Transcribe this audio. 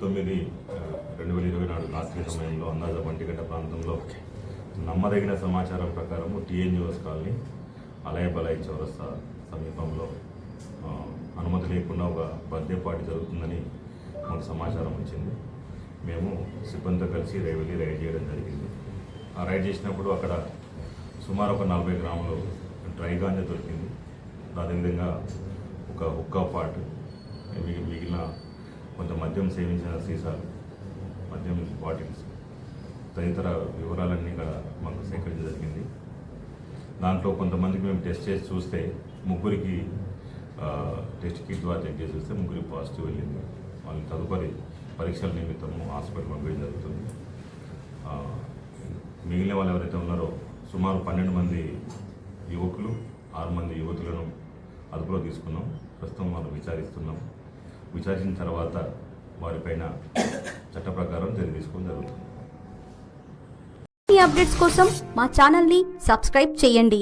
తొమ్మిది రెండు వేల ఇరవై నాలుగు రాత్రి సమయంలో అందాజ వంటిగడ్డ ప్రాంతంలో నమ్మదగిన సమాచారం ప్రకారం టీఎన్జిఓస్ కాలనీ అలయ బలై చౌరస్తా సమీపంలో అనుమతి లేకుండా ఒక బర్త్డే పార్టీ జరుగుతుందని మాకు సమాచారం వచ్చింది. మేము సిబ్బందితో కలిసి రే రైడ్ చేయడం జరిగింది. ఆ రైడ్ చేసినప్పుడు అక్కడ సుమారు ఒక నలభై గ్రాములు డ్రై గాంజా దొరికింది. అదేవిధంగా ఒక హుక్కా పార్ట్ మద్యం సేవించిన సీసాలు మద్యం బాటిల్స్ తదితర వివరాలన్నీ ఇక్కడ మాకు సేకరించడం జరిగింది. దాంట్లో కొంతమందికి మేము టెస్ట్ చేసి చూస్తే ముగ్గురికి టెస్ట్ కిట్ ద్వారా చెక్ చేసి చూస్తే ముగ్గురికి పాజిటివ్ వెళ్ళింది. వాళ్ళని తదుపరి పరీక్షల నిమిత్తము హాస్పిటల్ పంపించడం జరుగుతుంది. మిగిలిన వాళ్ళు ఎవరైతే ఉన్నారో సుమారు పన్నెండు మంది యువకులు ఆరు మంది యువతులను అదుపులో తీసుకున్నాం. ప్రస్తుతం వాళ్ళు విచారిస్తున్నాం. విచారించిన తర్వాత వారిపైన చట్ట ప్రకారం చర్య తీసుకోవడం జరుగుతుంది. అప్డేట్స్ కోసం మా ఛానల్ని సబ్స్క్రైబ్ చేయండి.